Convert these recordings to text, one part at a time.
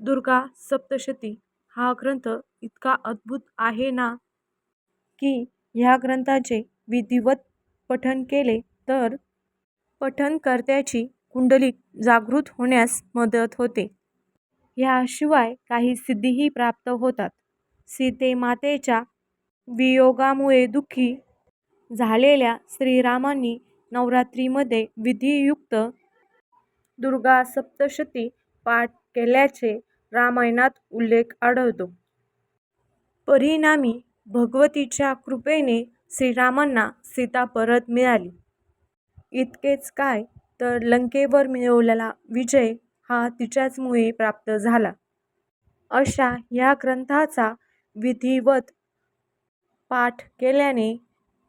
दुर्गा सप्तशती हा ग्रंथ इतका अद्भुत आहे ना? की ह्या ग्रंथाचे विधिवत पठन केले तर पठनकर्त्याची कुंडली जागृत होण्यास मदत होते. ह्याशिवाय काही सिद्धीही प्राप्त होतात. सीतेमातेच्या वियोगामुळे दुःखी झालेल्या श्रीरामांनी नवरात्रीमध्ये विधियुक्त दुर्गा सप्तशती पाठ केल्याचे रामायणात उल्लेख आढळतो. परिणामी भगवतीच्या कृपेने श्रीरामांना सीता परत मिळाली. इतकेच काय तर लंकेवर मिळवलेला विजय हा तिच्याचमुळे प्राप्त झाला. अशा ह्या ग्रंथाचा विधिवत पाठ केल्याने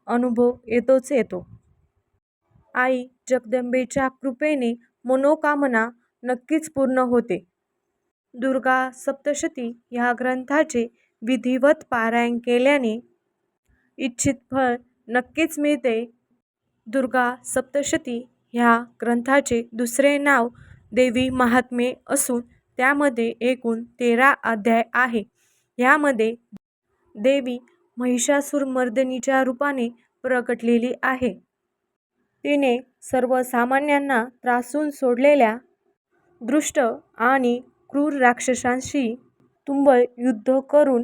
अनुभव येतोच येतो. आई जगदंबेच्या कृपेने मनोकामना नक्कीच पूर्ण होते. दुर्गा सप्तशती ह्या ग्रंथाचे विधिवत पारायण केल्याने इच्छित फळ नक्कीच मिळते. दुर्गा सप्तशती ह्या ग्रंथाचे दुसरे नाव देवी महात्मे असून त्यामध्ये एकूण तेरा अध्याय आहे. ह्यामध्ये देवी महिषासुरमर्दिनीच्या रूपाने प्रकटलेली आहे. तिने सर्वसामान्यांना त्रासून सोडलेल्या दृष्ट आणि क्रूर राक्षसांशी तुंबळ युद्ध करून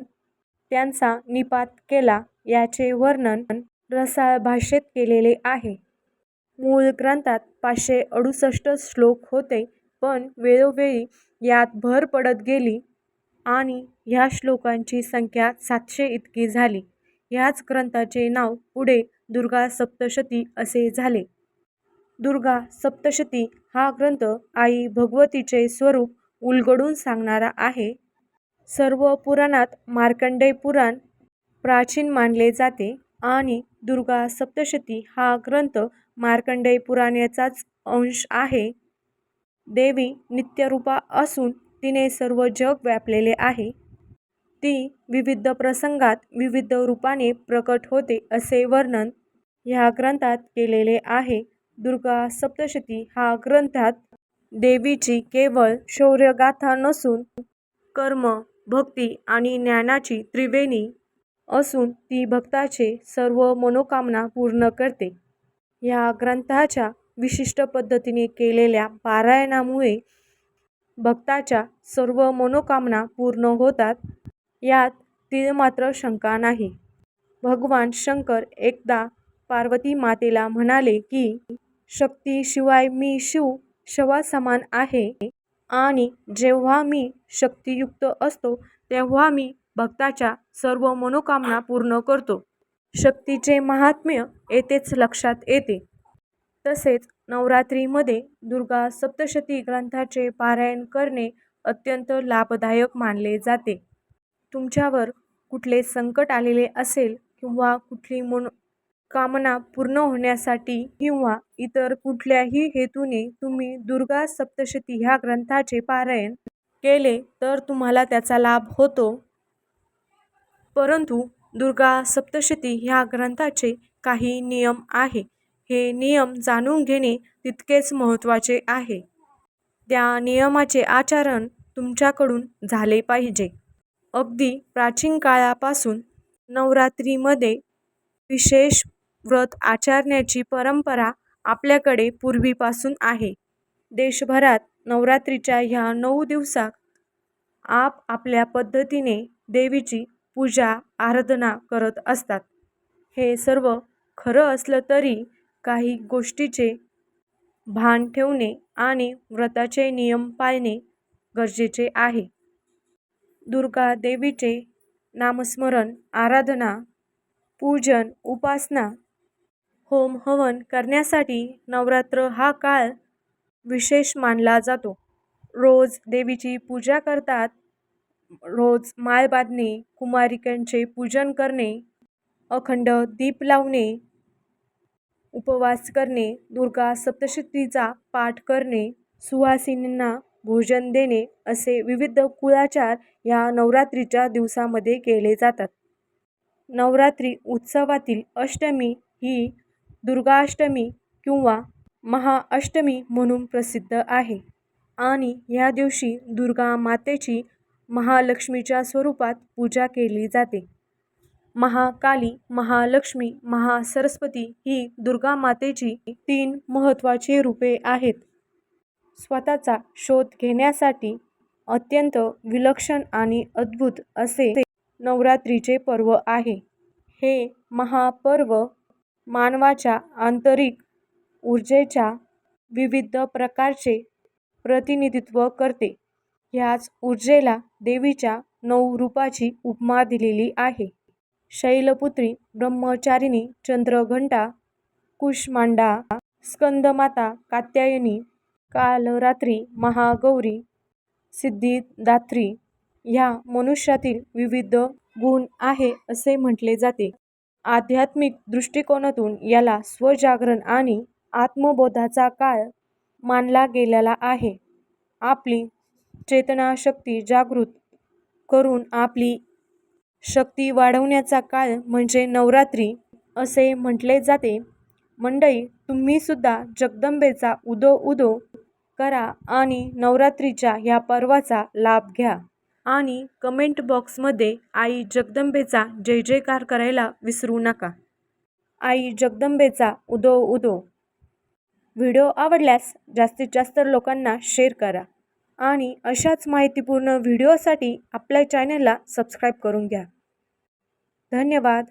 त्यांचा नि:पात केला याचे वर्णन रसाळ भाषेत केलेले आहे. मूळ ग्रंथात पाचशे अडुसष्ट श्लोक होते पण वेळोवेळी यात भर पडत गेली आणि ह्या श्लोकांची संख्या सातशे इतकी झाली. ह्याच ग्रंथाचे नाव पुढे दुर्गा सप्तशती असे झाले. दुर्गा सप्तशती हा ग्रंथ आई भगवतीचे स्वरूप उलगडून सांगणारा आहे. सर्व पुराणात मार्कंडेय पुराण प्राचीन मानले जाते आणि दुर्गा सप्तशती हा ग्रंथ मार्कंडेय पुराणाचाच अंश आहे. देवी नित्यरूपा असून तिने सर्व जग व्यापलेले आहे. ती विविध प्रसंगात विविध रूपाने प्रकट होते असे वर्णन ह्या ग्रंथात केलेले आहे. दुर्गा सप्तशती हा ग्रंथात देवीची केवळ शौर्यगाथा नसून कर्म भक्ती आणि ज्ञानाची त्रिवेणी असून ती भक्ताचे सर्व मनोकामना पूर्ण करते. ह्या ग्रंथाच्या विशिष्ट पद्धतीने केलेल्या पारायणामुळे भक्ताच्या सर्व मनोकामना पूर्ण होतात यात तीळमात्र शंका नाही. भगवान शंकर एकदा पार्वती मातेला म्हणाले की शक्तीशिवाय मी शिव शवासमान आहे. आणि जेव्हा मी शक्तियुक्त असतो तेव्हा मी भक्ताच्या सर्व मनोकामना पूर्ण करतो. शक्तीचे महात्म्य येथेच लक्षात येते. तसेच नवरात्रीमध्ये दुर्गा सप्तशती ग्रंथाचे पारायण करणे अत्यंत लाभदायक मानले जाते. तुमच्यावर कुठले संकट आलेले असेल किंवा कुठली कामना पूर्ण होण्यासाठी किंवा इतर कुठल्याही हेतूने तुम्ही दुर्गा सप्तशती ह्या ग्रंथाचे पारायण केले तर तुम्हाला त्याचा लाभ होतो. परंतु दुर्गा सप्तशती ह्या ग्रंथाचे काही नियम आहे. हे नियम जाणून घेणे तितकेच महत्त्वाचे आहे. त्या नियमाचे आचरण तुमच्याकडून झाले पाहिजे. अगदी प्राचीन काळापासून नवरात्रीमध्ये विशेष व्रत आचरण्याची परंपरा आपल्याकडे पूर्वीपासून आहे. देशभरात नवरात्रीच्या ह्या नऊ दिवसात आपापल्या पद्धतीने देवीची पूजा आराधना करत असतात. हे सर्व खरं असलं तरी काही गोष्टीचे भान ठेवणे आणि व्रताचे नियम पाळणे गरजेचे आहे. दुर्गा देवीचे नामस्मरण आराधना पूजन उपासना होम हवन करण्यासाठी नवरात्र हा काळ विशेष मानला जातो. रोज देवीची पूजा करतात. रोज माळ बांधणे कुमारिकांचे पूजन करणे अखंड दीप लावणे उपवास करणे दुर्गा सप्तशतीचा पाठ करणे सुवासिनींना भोजन देणे असे विविध कुळाचार ह्या नवरात्रीच्या दिवसामध्ये केले जातात. नवरात्री उत्सवातील अष्टमी ही दुर्गाष्टमी किंवा महाअष्टमी म्हणून प्रसिद्ध आहे. आणि या दिवशी दुर्गा मातेची महालक्ष्मीच्या स्वरूपात पूजा केली जाते. महाकाली महालक्ष्मी महासरस्वती ही दुर्गा मातेची तीन महत्त्वाची रूपे आहेत. स्वतःचा शोध घेण्यासाठी अत्यंत विलक्षण आणि अद्भुत असे नवरात्रीचे पर्व आहे. हे महापर्व मानवाच्या आंतरिक ऊर्जेच्या विविध प्रकारचे प्रतिनिधित्व करते. ह्याच ऊर्जेला देवीच्या नऊ रूपाची उपमा दिलेली आहे. शैलपुत्री ब्रह्मचारिणी चंद्रघंटा कुष्मांडा स्कंदमाता कात्यायनी कालरात्री महागौरी सिद्धिदात्री ह्या मनुष्यातील विविध गुण आहे असे म्हटले जाते. आध्यात्मिक दृष्टिकोनातून याला स्वजागरण आणि आत्मबोधाचा काळ मानला गेलेला आहे. आपली चेतनाशक्ती जागृत करून आपली शक्ती वाढवण्याचा काळ म्हणजे नवरात्री असे म्हटले जाते. मंडई तुम्हीसुद्धा जगदंबेचा उदो उदो करा आणि नवरात्रीच्या ह्या पर्वाचा लाभ घ्या. आणि कमेंट बॉक्समध्ये आई जगदंबेचा जय जयकार करायला विसरू नका. आई जगदंबेचा उदो उदो. व्हिडिओ आवडल्यास जास्तीत जास्त लोकांना शेअर करा आणि अशाच माहितीपूर्ण व्हिडिओसाठी आपल्या चॅनलला सबस्क्राईब करून घ्या. धन्यवाद.